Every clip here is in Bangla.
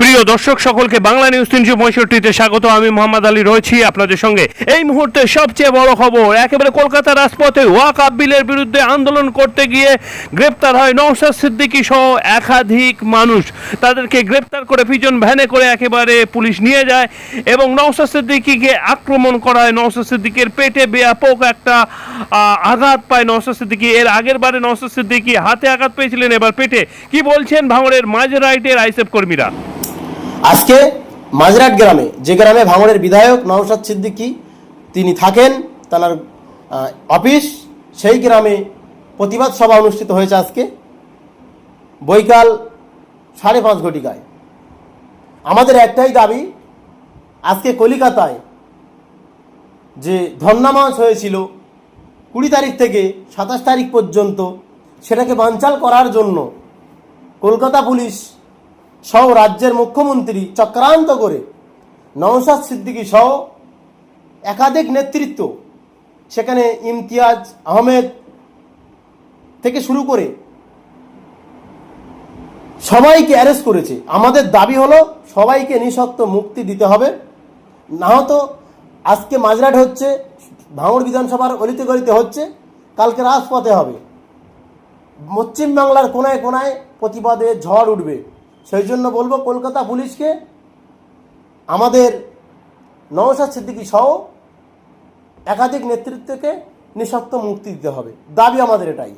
প্রিয় দর্শক, সকলকে বাংলা নিউজ তিনশো পঁয়ষট্টিতে স্বাগত। আমি মোহাম্মদ আলী রয়েছি আপনাদের সঙ্গে। এই মুহূর্তে সবচেয়ে বড় খবর, একেবারে কলকাতা রাজপথে ওয়াক আপ বিলের বিরুদ্ধে আন্দোলন করতে গিয়ে গ্রেপ্তার হয় নওশাদ সিদ্দিকী সহ একাধিক মানুষ। তাদেরকে গ্রেপ্তার করে পিজন ভ্যানে করে একেবারে পুলিশ নিয়ে যায় এবং নওশাদ সিদ্দিকীকে আক্রমণ করা হয় নওশাদ সিদ্দিকের পেটে ব্যাপক একটা আঘাত পায় নওশাদ সিদ্দিকী। এর আগের বারে নওশাদ সিদ্দিকী হাতে আঘাত পেয়েছিলেন, এবার পেটে। কি বলছেন ভাঙড়ের মাঝরাইটের আইসেফ কর্মীরা? আজকে মাঝরাট গ্রামে, যে গ্রামে ভাঙড়ের বিধায়ক নওশাদ সিদ্দিকী তিনি থাকেন তার অফিস, সেই গ্রামে প্রতিবাদ সভা অনুষ্ঠিত হয়েছে আজকে, বৈকাল সাড়ে পাঁচ ঘটিকায়। আমাদের একটাই দাবি, আজকে কলিকাতায় যে ধর্নামাস হয়েছিল, কুড়ি তারিখ থেকে সাতাশ তারিখ পর্যন্ত সেটাকে বানচাল করার জন্য কলকাতা পুলিশ সহ রাজ্যের মুখ্যমন্ত্রী চক্রান্ত করে নওশাদ সিদ্দিকী সহ একাধিক নেতৃত্ব সেখানে ইমতিয়াজ আহমেদ থেকে শুরু করে সবাইকে অ্যারেস্ট করেছে। আমাদের দাবি হলো সবাইকে নিঃশর্ত মুক্তি দিতে হবে। না হতো আজকে মাঝরাট হচ্ছে, ভাঙড় বিধানসভার অলিতে গলিতে হচ্ছে, কালকে রাজপথে হবে। পশ্চিমবাংলার কোনায় কোনায় প্রতিবাদে ঝড় উঠবে। সেই জন্য বলব, কলকাতা পুলিশকে আমাদের নওশাদ সিদ্দিকী সহ একাধিক নেতৃত্বকে নিঃশর্ত মুক্তি দিতে হবে। দাবি আমাদের এটাই।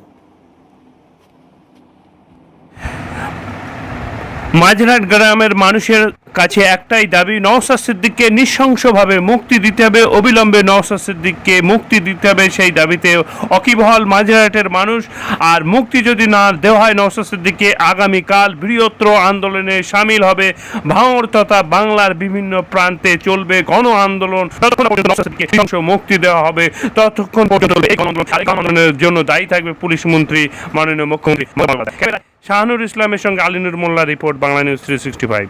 মাঝরাট গ্রামের মানুষের কাছে একটাই দাবি, নওশাদ সিদ্দিককে নৃশংসভাবে মুক্তি দিতে হবে, অবিলম্বে নওশাদ সিদ্দিককে মুক্তি দিতে হবে সেই দাবিতে অকিবহল মাঝরাটের মানুষ। আর মুক্তি যদি না দেওয়া হয় নওশাদ সিদ্দিককে, আগামীকাল বৃহত্তর আন্দোলনে সামিল হবে। ভাঙড় তথা বাংলার বিভিন্ন প্রান্তে চলবে গণ আন্দোলন। মুক্তি দেওয়া হবে। ততক্ষণ আন্দোলনের জন্য দায়ী থাকবে পুলিশ মন্ত্রী, মাননীয় মুখ্যমন্ত্রী শাহানুর ইসলামের সঙ্গে Alinur Molla report, Bangla news three sixty five